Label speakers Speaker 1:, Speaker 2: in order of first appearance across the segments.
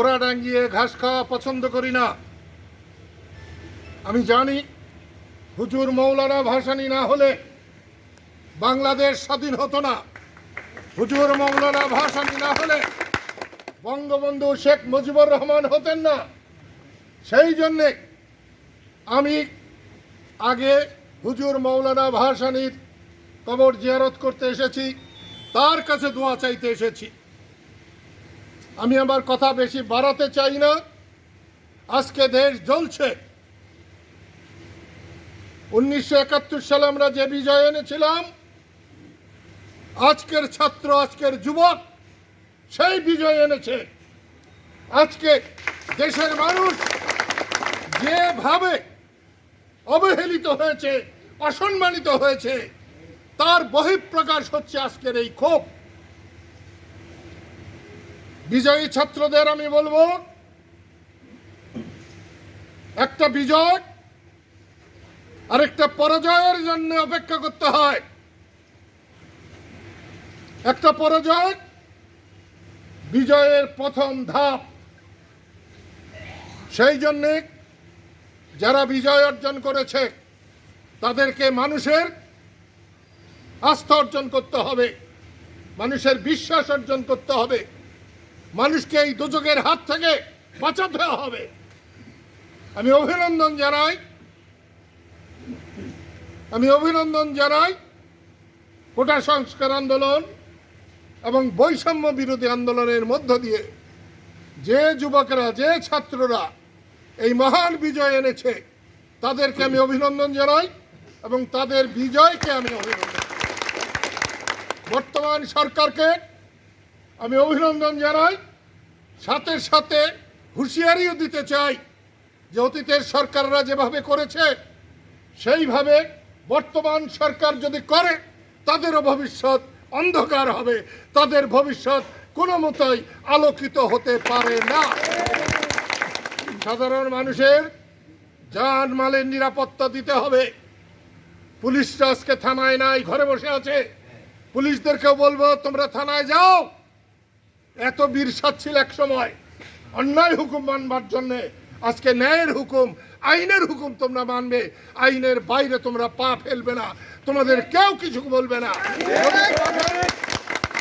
Speaker 1: ঘোড়া ডাঙ্গিয়ে ঘাস খাওয়া পছন্দ করি না। আমি জানি হুজুর মৌলানা ভাসানি না হলে বাংলাদেশ স্বাধীন হতো না। হুজুর মৌলানা ভাসানি না হলে বঙ্গবন্ধু শেখ মুজিবুর রহমান হতেন না। সেই জন্যে আমি আগে হুজুর মৌলানা ভাসানির কবর জিয়ারত করতে এসেছি, তার কাছে দোয়া চাইতে এসেছি। আমি আমার কথা বেশি বাড়াতে চাই না। আজকে দেশ জ্বলছে। উনিশশো একাত্তর সালে আমরা যে বিজয় এনেছিলাম, আজকের ছাত্র, আজকের যুবক, সেই বিজয় এনেছে। আজকে দেশের মানুষ যেভাবে অবহেলিত হয়েছে, অসম্মানিত হয়েছে, তার বহিঃপ্রকাশ হচ্ছে আজকের এই ক্ষোভ। বিজয়ী ছাত্রদের আমি বলব, একটা বিজয়, আরেকটা পরাজয়ের জন্য অপেক্ষা করতে হয়। একটা পরাজয়, বিজয়ের প্রথম ধাপ। সেই জন্যে যারা বিজয় অর্জন করেছে, তাদেরকে মানুষের আস্থা অর্জন করতে হবে, মানুষের বিশ্বাস অর্জন করতে হবে। মানুষকে এই দুযোগের হাত থেকে বাঁচাতে হবে। আমি অভিনন্দন জানাই। আমি অভিনন্দন জানাই কোটা সংস্কার আন্দোলন এবং বৈষম্য বিরোধী আন্দোলনের মধ্য দিয়ে যে যুবকরা, যে ছাত্ররা এই মহান বিজয় এনেছে, তাদেরকে আমি অভিনন্দন জানাই এবং তাদের বিজয়কে আমি অভিনন্দন বর্তমান সরকারকে আমি অভিনন্দন জানাই। সাথে সাথে হুঁশিয়ারিও দিতে চাই যে অতীতের সরকাররা যেভাবে করেছে, সেইভাবে বর্তমান সরকার যদি করে, তাদেরও ভবিষ্যৎ অন্ধকার হবে। তাদের ভবিষ্যৎ কোনো মতোই আলোকিত হতে পারে না। সাধারণ মানুষের যান মালের নিরাপত্তা দিতে হবে। পুলিশরা আজকে থানায় নাই, ঘরে বসে আছে। পুলিশদেরকেও বলব, তোমরা থানায় যাও। এত বীর ছিল এক সময়। অন্যায় হুকুম মানবার জন্য, আজকে ন্যায়ের হুকুম, আইনের হুকুম তোমরা মানবে। আইনের বাইরে তোমরা পা ফেলবে না। তোমাদের কেউ কিছু বলবে না।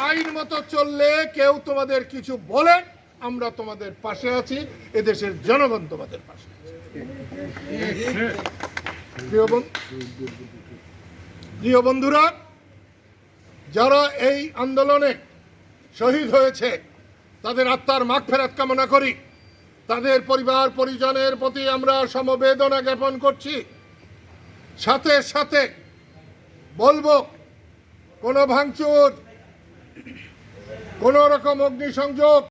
Speaker 1: আইন মতো চললে কেউ তোমাদের কিছু বলে, আমরা তোমাদের পাশে আছি। এদেশের জনগণ তোমাদের পাশে প্রিয় বন্ধুরা, যারা এই আন্দোলনে শহীদ হয়েছে। তাদের আত্মার মাগ ফেরাত কামনা করি। তাদের পরিবার, পরিজনের প্রতি আমরা সমবেদনা জ্ঞাপন করছি। সাথে সাথে বলব, কোনো ভাঙচুর, কোনো রকম অগ্নিসংযোগ